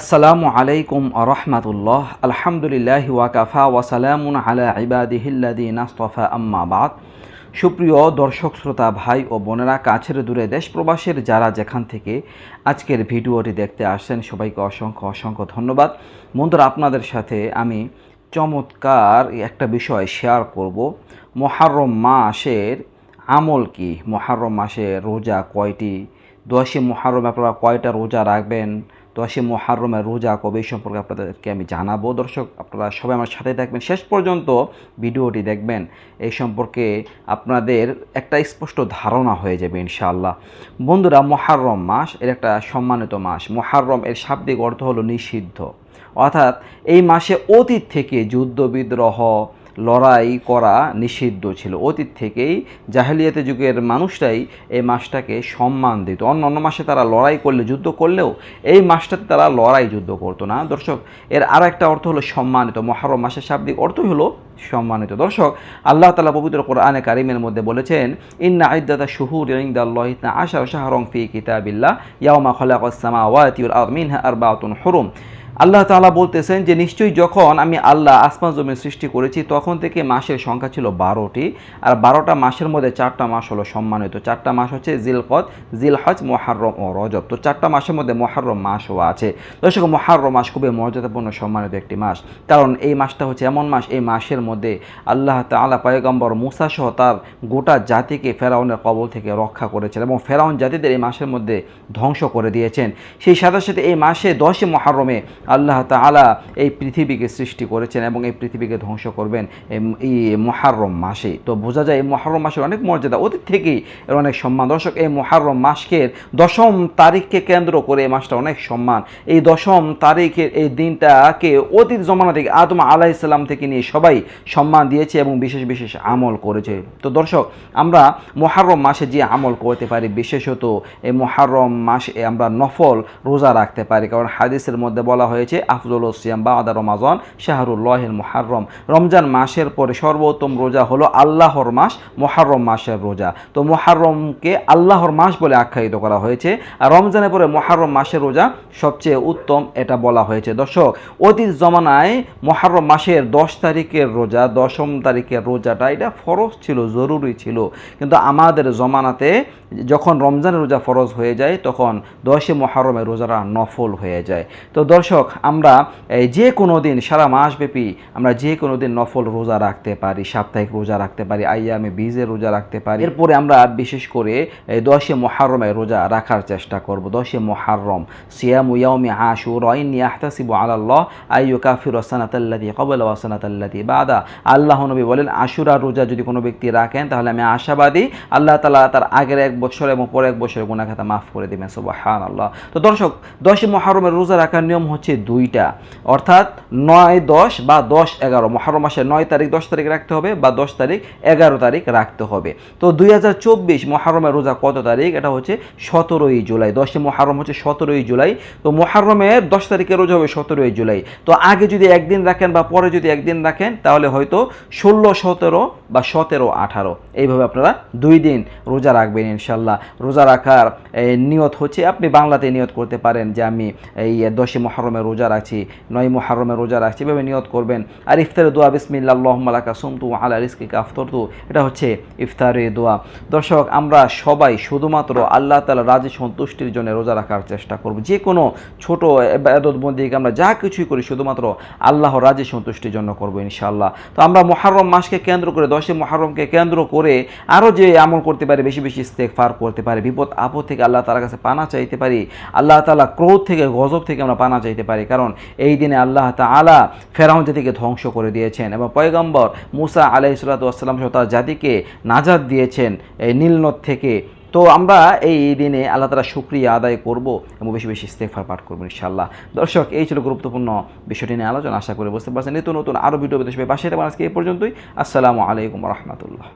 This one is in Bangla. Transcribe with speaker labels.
Speaker 1: আসসালামু আলাইকুম রহমাতুল্লাহ, আলহামদুলিল্লাহ ওয়াকাফা ওয়াসালামুন আলা ইবাদিহিল্লাদি নাস্তফা আম্মা বাদ। সুপ্রিয় দর্শক, শ্রোতা, ভাই ও বোনেরা, কাছের দূরে দেশ প্রবাসের যারা যেখান থেকে আজকের ভিডিওটি দেখতে আসছেন, সবাইকে অসংখ্য অসংখ্য ধন্যবাদ। বন্ধুরা, আপনাদের সাথে আমি চমৎকার একটা বিষয় শেয়ার করব। মহারম মাসের আমল কি? মহারম মাসে রোজা কয়টি? দশে মহারম আপনারা কয়টা রোজা রাখবেন? দশে মহারমের রোজা কবে এই সম্পর্কে আপনাদেরকে আমি জানাব। দর্শক, আপনারা সবাই আমার সাথে থাকবেন। শেষ পর্যন্ত ভিডিওটি দেখবেন। এই সম্পর্কে আপনাদের একটা স্পষ্ট ধারণা হয়ে যাবে ইনশাআল্লাহ। বন্ধুরা মহারম মাস এর একটা সম্মানিত মাস। মহারম এর শাব্দিক অর্থ হলো নিষিদ্ধ। অর্থাৎ এই মাসে অতীত থেকে যুদ্ধ, বিদ্রোহ লড়াই করা নিষিদ্ধ ছিল। অতীত থেকেই জাহেলিয়াতে যুগের মানুষরাই এই মাসটাকে সম্মান দিত। অন্য অন্য মাসে তারা লড়াই করলে যুদ্ধ করলেও এই মাসটাতে তারা লড়াই যুদ্ধ করতো না। দর্শক, এর আর একটা অর্থ হলো সম্মানিত। মহারম মাসের শাব্দিক অর্থই হলো সম্মানিত। দর্শক, আল্লাহ তালা পবিত্র কোরআনে কারিমের মধ্যে বলেছেন, ইন্না আইদাতা শুহুর আশা শাহরং ফি কিতাবিল্লাহ, ইয়াউমা খলাকাস সামাওয়াতি ওয়াল আরদ মিনহা আরবাতুন হুরুম। আল্লাহ তাআলা বলতেছেন যে, নিশ্চয়ই যখন আমি আল্লাহ আসমান জমিন সৃষ্টি করেছি, তখন থেকে মাসের সংখ্যা ছিল বারোটি। আর বারোটা মাসের মধ্যে চারটা মাস হলো সম্মানিত। চারটা মাস হচ্ছে জিলকদ, জিলহজ মোহারম ও রজব। তো চারটা মাসের মধ্যে মোহারম মাসও আছে। দর্শক মোহারম মাস খুবই মর্যাদাপূর্ণ, সম্মানিত একটি মাস। কারণ এই মাসটা হচ্ছে এমন মাস, এই মাসের মধ্যে আল্লাহ তাআলা পয়গম্বর মুসা সহ তার গোটা জাতিকে ফেরাউনের কবল থেকে রক্ষা করেছেন এবং ফেরাউন জাতিদের এই মাসের মধ্যে ধ্বংস করে দিয়েছেন। সেই সাথে সাথে এই মাসে দশই মহারমে আল্লাহ তাআলা এই পৃথিবীকে সৃষ্টি করেছেন এবং এই পৃথিবীকে ধ্বংস করবেন এই- মহারম মাসে। তো বোঝা যায় এই মহারম মাসের অনেক মর্যাদা। অতীত থেকেই এর অনেক সম্মান। দর্শক, এই মহারম মাসকে, দশম তারিখকে কেন্দ্র করে এই মাসটা অনেক সম্মান। এই দশম তারিখের এই দিনটাকে অতীত জমানা থেকে আদম আলাইসাল্লাম থেকে নিয়ে সবাই সম্মান দিয়েছে এবং বিশেষ বিশেষ আমল করেছে। তো দর্শক, আমরা মহারম মাসে যে আমল করতে পারি, বিশেষত এই মহারম মাসে আমরা নফল রোজা রাখতে পারি। কারণ হাদিসের মধ্যে বলা হয়েছে আফজল সিয়াম বা আদা রমাজন শাহরুল্লাহিল মহারম রমজান মাসের পরে সর্বোত্তম রোজা হলো আল্লাহর মাস মহারম মাসের রোজা। তো মহারমকে আল্লাহর মাস বলে আখ্যায়িত করা হয়েছে। আর রমজানের পরে মহারম মাসের রোজা সবচেয়ে উত্তম এটা বলা হয়েছে। দর্শক, অতীত জমানায় মহারম মাসের দশ তারিখের রোজা, দশম তারিখের রোজাটা এটা ফরজ ছিল, জরুরি ছিল। কিন্তু আমাদের জমানাতে যখন রমজানের রোজা ফরজ হয়ে যায়, তখন দশে মহারমের রোজাটা নফল হয়ে যায়। তো দর্শক আমরা এই যে কোনো দিন সারা মাসব্যাপী আমরা যে কোনো দিন নফল রোজা রাখতে পারি, সাপ্তাহিক রোজা রাখতে পারি, আইয়ামে বীজের রোজা রাখতে পারি। এরপরে আমরা বিশেষ করে দশে মহারমে রোজা রাখার চেষ্টা করব। দশে মহারম সিয়াম ইয়াউমি আশুর ইন্নি আহতাসিবু আলাল্লাহ, আইয়ু কাফির ওয়াসানাতাল্লাযী ক্বাবলা ওয়াসানাতাল্লাযী বাদা। আল্লাহ নবী বলেন, আশুরা রোজা যদি কোনো ব্যক্তি রাখেন, তাহলে আমি আশাবাদী আল্লাহ তালা তার আগের এক বছর এবং পরের এক বছরের গুনাহ খাতা মাফ করে দিবেন, সুবহানাল্লাহ। তো দর্শক, দশে মহারমের রোজা রাখার নিয়ম হচ্ছে দুইটা। অর্থাৎ নয় দশ বা দশ এগারো। মহারম মাসের নয় তারিখ দশ তারিখ রাখতে হবে বা দশ তারিখ এগারো তারিখ রাখতে হবে। তো দুই হাজার চব্বিশ মহারমের রোজা কত তারিখ? এটা হচ্ছে সতেরোই জুলাই। দশে মহারম হচ্ছে সতেরোই জুলাই। তো মহারমের দশ তারিখের রোজা হবে সতেরোই জুলাই। তো আগে যদি একদিন রাখেন বা পরে যদি একদিন রাখেন, তাহলে হয়তো ষোলো, সতেরো বা সতেরো, আঠারো। এইভাবে আপনারা দুই দিন রোজা রাখবেন ইনশাল্লাহ রোজা রাখার নিয়ত হচ্ছে আপনি বাংলাতে নিয়ত করতে পারেন যে আমি এই দশে মহারমে রোজা রাখছি, নয় মহারমে রোজা রাখছি, এভাবে নিয়ত করবেন। আর ইফতারে দোয়া বিসমিল্লা আল্লাহমালাকা সুমতু আলা রিস্কিকা আফতরতু, এটা হচ্ছে ইফতারে দোয়া। দর্শক, আমরা সবাই শুধুমাত্র আল্লাহ তালা রাজি সন্তুষ্টির জন্য রোজা রাখার চেষ্টা করব। যে কোনো ছোট এবাদত বন্দিকে আমরা যা কিছুই করি, শুধুমাত্র আল্লাহ রাজি সন্তুষ্টির জন্য করব ইনশাআল্লাহ। তো আমরা মহারম মাসকে কেন্দ্র করে দশে মহারমকে কেন্দ্র করে আরও যে আমল করতে পারি, বেশি বেশি ইস্তেকফার করতে পারি, বিপদ আপদ থেকে আল্লাহ তালার কাছে পানা চাইতে পারি, আল্লাহ তালা ক্রোধ থেকে, গজব থেকে আমরা পানা চাইতে পারি। কারণ এই দিনে আল্লাহ তালা ফেরাউন জাতিকে ধ্বংস করে দিয়েছেন এবং পয়গম্বর মুসা আলাই সাল্লাতাম সহ তার জাতিকে নাজাদ দিয়েছেন এই নীলনদ থেকে। তো আমরা এই দিনে আল্লাহ তালা শুক্রিয়া আদায় করব এবং বেশি বেশি ইস্তেফার পাঠ করব ইনশাল্লাহ দর্শক, এই ছিল গুরুত্বপূর্ণ বিষয়টি নিয়ে আলোচনা। আশা করে বুঝতে পারছেন। নিত্য নতুন আরও ভিডিও সবাই পাশে আজকে এই পর্যন্তই। আসসালামু আলাইকুম রহমতুল্লাহ।